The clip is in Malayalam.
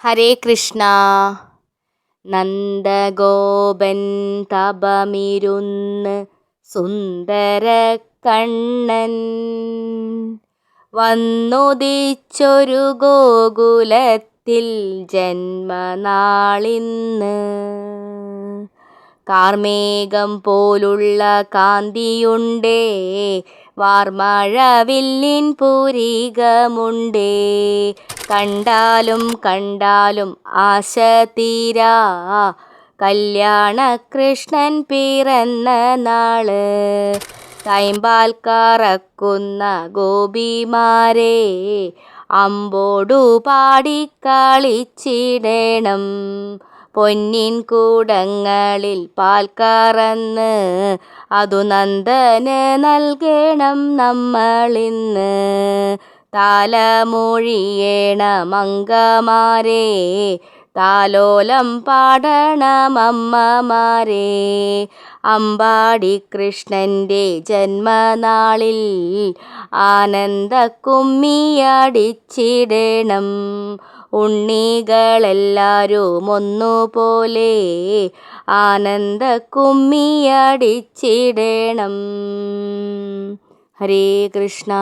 ഹരേ കൃഷ്ണ. നന്ദഗോപൻ തപമിരുന്ന് സുന്ദര കണ്ണൻ വന്നുദിച്ചൊരു ഗോകുലത്തിൽ ജന്മനാളിന്ന്. കാർമേഘം പോലുള്ള കാന്തിയുണ്ടേ വാർമഴവില്ലിൻ പൂരികമുണ്ടേ. കണ്ടാലും കണ്ടാലും ആശ തീരാ. കല്യാണ കൃഷ്ണൻ പിറന്ന നാൾ കൈമ്പാൽക്കാറക്കുന്ന ഗോപിമാരെ അമ്പോടു പാടിക്കളിച്ചിടണം പൊന്നിൻ കൂടങ്ങളിൽ പാൽ കറന്ന് അതു നന്ദന് നൽകണം നമ്മളിന്ന്. താലമൊഴിയേണമങ്കമാരെ താലോലം പാടണമമ്മമാരെ. അമ്പാടി കൃഷ്ണന്റെ ജന്മനാളിൽ ആനന്ദ കുമ്മിയടിച്ചിടണം ഉണ്ണികളെല്ലാവരും ഒന്നുപോലെ ആനന്ദ കുമ്മിയടിച്ചിടണം ഹരേ കൃഷ്ണ.